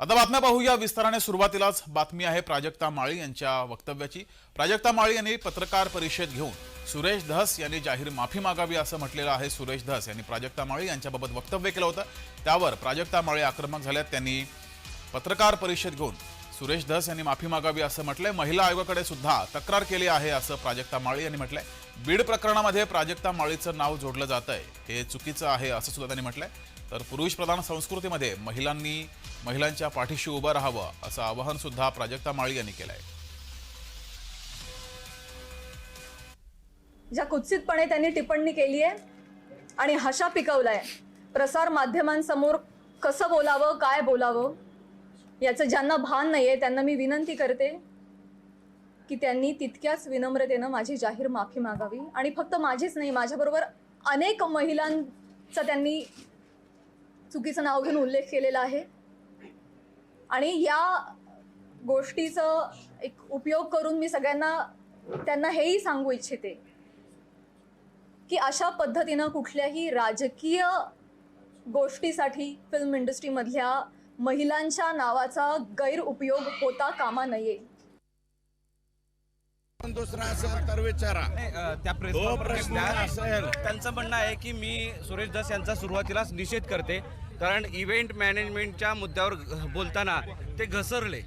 आता बातम्या पाहूया. विस्ताराने सुरुवातीलाच बातमी आहे प्राजक्ता माळी यांच्या वक्तव्याची. प्राजक्ता माळी यांनी पत्रकार परिषद घेऊन सुरेश धस यांनी जाहीर माफी मागावी असं म्हटलेलं आहे सुरेश धस यांनी. प्राजक्ता माळी यांच्याबाबत वक्तव्य केलं होतं. त्यावर प्राजक्ता माळी आक्रमक झाल्यात. त्यांनी पत्रकार परिषद घेऊन सुरेश धस यांनी माफी मागावी असं म्हटलंय. महिला आयोगाकडे सुद्धा तक्रार केली आहे असं प्राजक्ता माळी यांनी म्हटलंय. बीड प्रकरणामध्ये प्राजक्ता माळीचं नाव जोडलं जात आहे हे चुकीचं आहे असं सुद्धा त्यांनी म्हटलंय. तर पुरुष प्रधान संस्कृतीमध्ये महिलांनी महिलांच्या पाठीशी उभं राहावं असं आवाहन सुद्धा प्राजक्ता माळी यांनी केलंय. ज्या कुत्सितपणे त्यांनी टिप्पणी केली आहे आणि हशा पिकवलाय प्रसार माध्यमांसमोर कसं बोलावं काय बोलावं याचं ज्यांना भान नाहीये त्यांना मी विनंती करते की त्यांनी तितक्याच विनम्रतेनं माझी जाहीर माफी मागावी. आणि फक्त माझीच नाही माझ्याबरोबर अनेक महिलांचा त्यांनी चुकीचं नाव घेऊन उल्लेख केलेला आहे. आणि या गोष्टीचं एक उपयोग करून मी सगळ्यांना त्यांना हेही सांगू इच्छिते की अशा पद्धतीनं कुठल्याही राजकीय गोष्टीसाठी फिल्म इंडस्ट्रीमधल्या महिलांच्या नावाचा गैरउपयोग होता कामा नये. पण दुसरा असेल तर विचारा त्या प्रेस तो प्रश्न. असेल. त्यांचं म्हणणं आहे की मी सुरेश दास यांचा सुरुवातीलाच निषेध करते कारण इव्हेंट मॅनेजमेंटच्या मुद्द्यावर बोलताना ते घसरले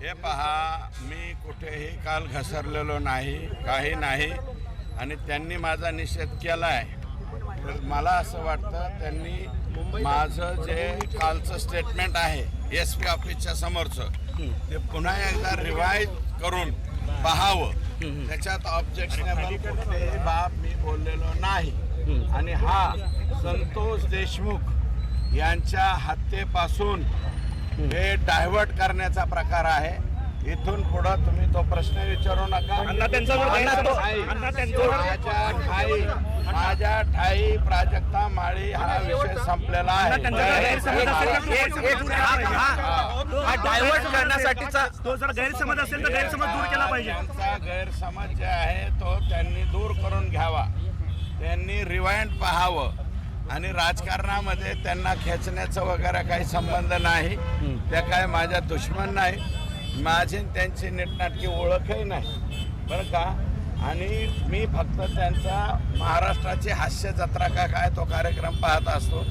हे पहा मी कुठेही काल घसरलेलो नाही काही नाही आणि त्यांनी माझा निषेध केला आहे तर मला असं वाटतं त्यांनी माझं जे कालचं स्टेटमेंट आहे एस पी ऑफिसच्या समोरचं ते पुन्हा एकदा रिवाईज करून पाहावं. त्याच्यात ऑब्जेक्शनेबल कुठलीही बाब मी बोललेलो नाही. आणि हा संतोष देशमुख यांच्या हत्येपासून हे डायव्हर्ट करण्याचा प्रकार आहे. इथून पुढं तुम्ही तो प्रश्न विचारू नका. माझ्या ठाई. माझ्या ठाई प्राजक्ता माळी हा विषय संपलेला आहे. डायव्हर्ट करण्यासाठीचा तो जर गैरसमज असेल तर गैरसमज दूर केला पाहिजे. त्यांचा गैरसमज जे आहे तो त्यांनी दूर करून घ्यावा. त्यांनी रिवाइंड पाहावं. आणि राजकारणामध्ये त्यांना खेचण्याचा वगैरे काही संबंध नाही. त्या काय माझ्या दुश्मन नाही. माझी आणि त्यांची नीटनाटकी ओळखही नाही. बरं का? आणि मी फक्त त्यांचा महाराष्ट्राची हास्य जत्रा का काय तो कार्यक्रम पाहत असतो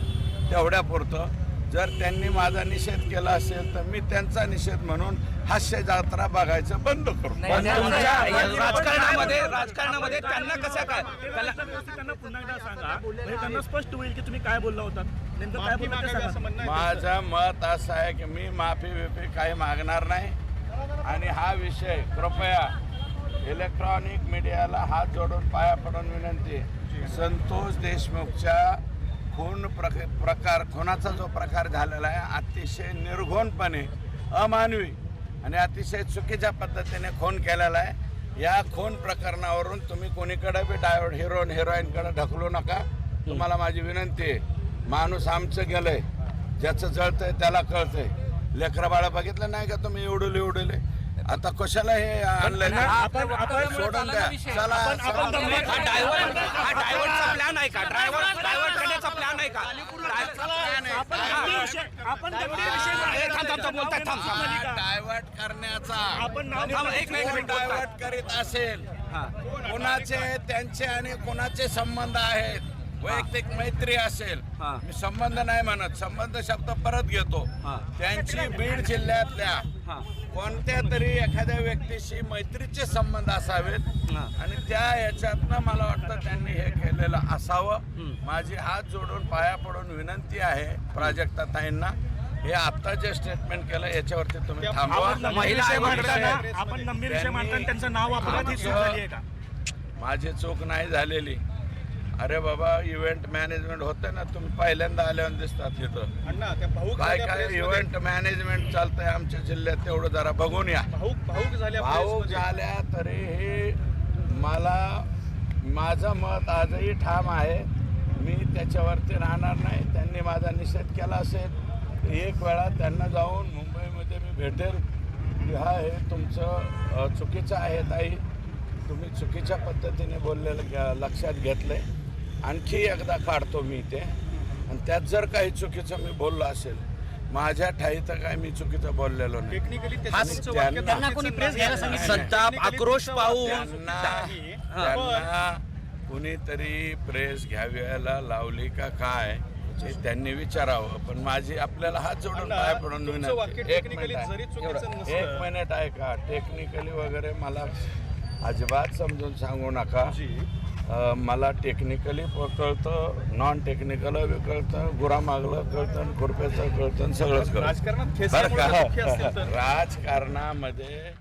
तेवढ्यापुरतं. जर त्यांनी माझा निषेध केला असेल तर मी त्यांचा निषेध म्हणून हास्य जत्रा बघायचं बंद करू. राजकारणामध्ये राजकारणामध्ये त्यांना कशा काय त्यांना पुन्हा एकदा सांगा. म्हणजे त्यांना स्पष्ट होईल की तुम्ही काय बोलला होता. माझं मत असं आहे की मी माफी बिफी काही मागणार नाही. आणि हा विषय कृपया इलेक्ट्रॉनिक मीडियाला हात जोडून पाया पडून विनंती. संतोष देशमुखच्या खून प्रक प्रकार खुनाचा जो प्रकार झालेला आहे अतिशय निर्घोणपणे अमानवी आणि अतिशय चुकीच्या पद्धतीने खून केलेला आहे. या खून प्रकरणावरून तुम्ही कोणीकडे बी डायव्हर्ट हिरोईन हिरोईनकडे ढकलू नका. तुम्हाला माझी विनंती आहे माणूस आमचं गेलंय ज्याचं जळतंय त्याला कळतंय. लेकरं बाळा बघितलं नाही का तुम्ही एवढले एवढले? आता कशाला हे आपण सोडून द्या. चला आपण- आपण चला. दंगे- हा डायव्हर्ट हा डायव्हर्टचा प्लॅन आहे का ड्रायव्हर डायव्हर्ट करण्याचा प्लॅन आहे का आपण गंभीर विषय आपण गंभीर विषय ए, थांब, थांब, थांब, बोलताय, थांब, थांब. मालिका. डायव्हर्ट करण्याचा आपण एक. डायव्हर्ट करीत असेल. कोणाचे त्यांचे आणि कोणाचे संबंध आहेत वैयक्तिक मैत्री असेल. मी संबंध नाही म्हणत संबंध शब्द परत घेतो. त्यांची बीड जिल्ह्यातल्या. कोणत्या तरी एखाद्या व्यक्तीशी मैत्रीचे संबंध असावेत. आणि त्या याच्यातनं मला वाटतं त्यांनी हे केलेलं असावं. माझी हात जोडून पाया पडून विनंती आहे प्राजक्ता ताईंना. हे आता जे स्टेटमेंट केलं याच्यावरती तुम्ही थांबवा. आपण त्यांचं नाव ही माझी चूक नाही झालेली. अरे बाबा इव्हेंट मॅनेजमेंट होतं ना तुम्ही पहिल्यांदा आल्यावर दिसतात तिथं. काय काय इव्हेंट मॅनेजमेंट चालतंय आमच्या जिल्ह्यात तेवढं जरा बघून या. भाऊक झाल्या तरी हे मला माझं मत आजही ठाम आहे. मी त्याच्यावरती राहणार नाही. त्यांनी माझा निषेध केला असेल. एक वेळा त्यांना जाऊन मुंबईमध्ये मी भेटेल. की हा हे तुमचं चुकीचं आहे ताई. तुम्ही चुकीच्या पद्धतीने बोललेलं लक्षात घेतलंय. आणखी एकदा काढतो मी ते आणि त्यात जर काही चुकीचं मी बोललो असेल माझ्या ठाई तर काय मी चुकीचं बोललेलो नाही. त्यांना- कोणी प्रेस घ्यायला सांगितलं संताप आक्रोश पाहून. त्यांना त्यांना कुणीतरी प्रेस घ्याव्याला लावली का काय हे त्यांनी विचारावं. पण माझी आपल्याला हात जोडून पाय पडून विनंती. एक मिनिट आहे. एवढं. एक मिनिट आहे का? टेक्निकली वगैरे मला अजिबात समजून सांगू नका. मला टेक्निकली कळतं नॉन टेक्निकल बी कळतं गुरामागलं कळतं खुरप्याचं कळतं सगळंच कळतं. राजकारणामध्ये